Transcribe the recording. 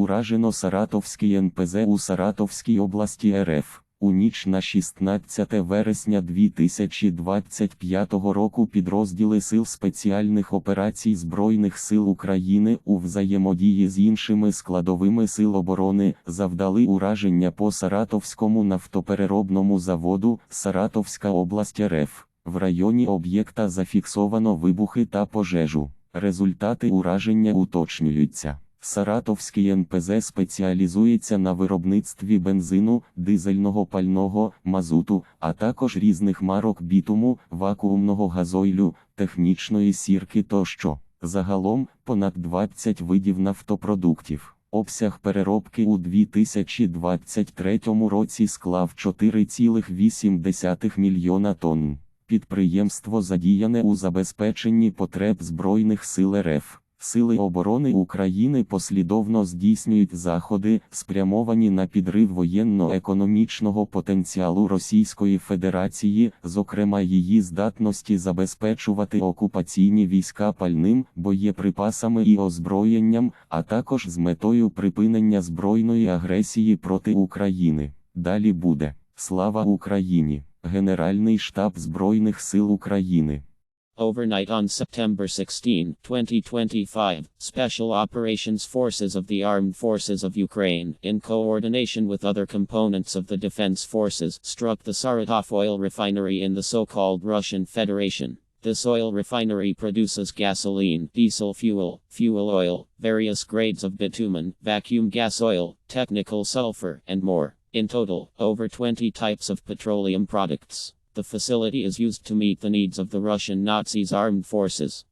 Уражено Саратовський НПЗ у Саратовській області РФ. У ніч на 16 вересня 2025 року підрозділи Сил спеціальних операцій Збройних сил України у взаємодії з іншими складовими сил оборони завдали ураження по Саратовському нафтопереробному заводу Саратовська область РФ. В районі об'єкта зафіксовано вибухи та пожежу. Результати ураження уточнюються. Саратовський НПЗ спеціалізується на виробництві бензину, дизельного пального, мазуту, а також різних марок бітуму, вакуумного газойлю, технічної сірки тощо. Загалом понад 20 видів нафтопродуктів. Обсяг переробки у 2023 році склав 4,8 мільйона тонн. Підприємство задіяне у забезпеченні потреб Збройних сил РФ. Сили оборони України послідовно здійснюють заходи, спрямовані на підрив воєнно-економічного потенціалу Російської Федерації, зокрема її здатності забезпечувати окупаційні війська пальним, боєприпасами і озброєнням, а також з метою припинення збройної агресії проти України. Далі буде Слава Україні! Генеральний штаб Збройних сил України. Overnight on September 16, 2025, Special Operations Forces of the Armed Forces of Ukraine, in coordination with other components of the Defense Forces, struck the Saratov oil refinery in the so called Russian Federation. This oil refinery produces gasoline, diesel fuel, fuel oil, various grades of bitumen, vacuum gas oil, technical sulfur, and more. In total, over 20 types of petroleum products. The facility is used to meet the needs of the Russian Nazis armed forces.